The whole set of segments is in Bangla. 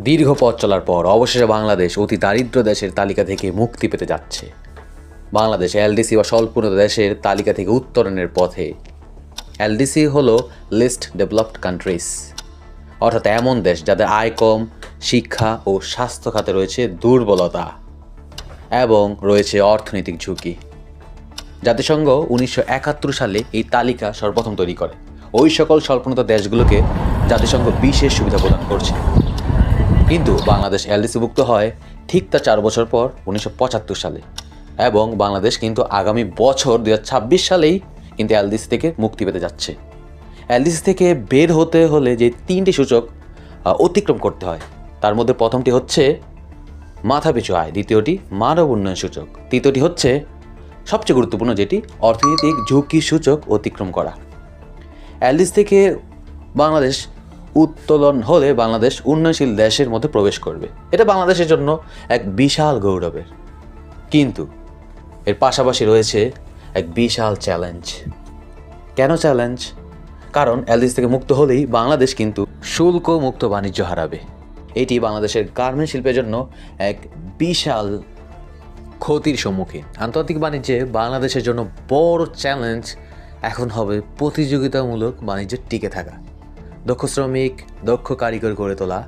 দীর্ঘ পথ চলার পর অবশেষে বাংলাদেশ অতি দারিদ্র দেশের তালিকা থেকে মুক্তি পেতে যাচ্ছে। বাংলাদেশ, এলডিসি বা স্বল্পোন্নত দেশের তালিকা থেকে উত্তরণের পথে। এলডিসি হল লিস্ট ডেভেলপড কান্ট্রিজ। অর্থাৎ এমন দেশ যাদের আয় কম, শিক্ষা ও স্বাস্থ্য খাতে রয়েছে দুর্বলতা এবং রয়েছে অর্থনৈতিক ঝুঁকি। জাতিসংঘ উনিশশো একাত্তর সালে এই তালিকা সর্বপ্রথম তৈরি করে। ওই সকল স্বল্পোন্নত দেশগুলোকে জাতিসংঘ বিশেষ সুবিধা প্রদান করছে। কিন্তু বাংলাদেশ এলডিসিভুক্ত হয় ঠিক তার চার বছর পর উনিশশো পঁচাত্তর সালে। এবং বাংলাদেশ কিন্তু আগামী বছর দু হাজার ছাব্বিশ সালেই কিন্তু এলডিসি থেকে মুক্তি পেতে যাচ্ছে। এলডিসি থেকে বের হতে হলে যে তিনটি সূচক অতিক্রম করতে হয়। তার মধ্যে প্রথমটি হচ্ছে মাথাপিছু আয়, দ্বিতীয়টি মানব উন্নয়ন সূচক, তৃতীয়টি হচ্ছে সবচেয়ে গুরুত্বপূর্ণ যেটি অর্থনৈতিক ঝুঁকি সূচক অতিক্রম করা। অ্যালিস থেকে বাংলাদেশ উত্তোলন হলে বাংলাদেশ উন্নয়নশীল দেশের মধ্যে প্রবেশ করবে। এটা বাংলাদেশের জন্য এক বিশাল গৌরবের। কিন্তু এর পাশাপাশি রয়েছে এক বিশাল চ্যালেঞ্জ কেন চ্যালেঞ্জ কারণ অ্যালিস থেকে মুক্ত হলেই বাংলাদেশ কিন্তু শুল্ক মুক্ত বাণিজ্য হারাবে। এটি বাংলাদেশের গার্মেন্ট শিল্পের জন্য এক বিশাল ক্ষতির সম্মুখীন। আন্তর্জাতিক বাণিজ্যে বাংলাদেশের জন্য বড় চ্যালেঞ্জ এখন হবে প্রতিযোগিতামূলক বাণিজ্যে টিকে থাকা। দক্ষ শ্রমিক, দক্ষ কারিগর গড়ে তোলা,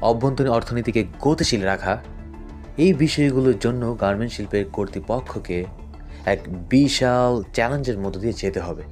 অভ্যন্তরীণ অর্থনীতিকে গতিশীল রাখা, এই বিষয়গুলোর জন্য গার্মেন্ট শিল্পের কর্তৃপক্ষকে এক বিশাল চ্যালেঞ্জের মধ্য দিয়ে যেতে হবে।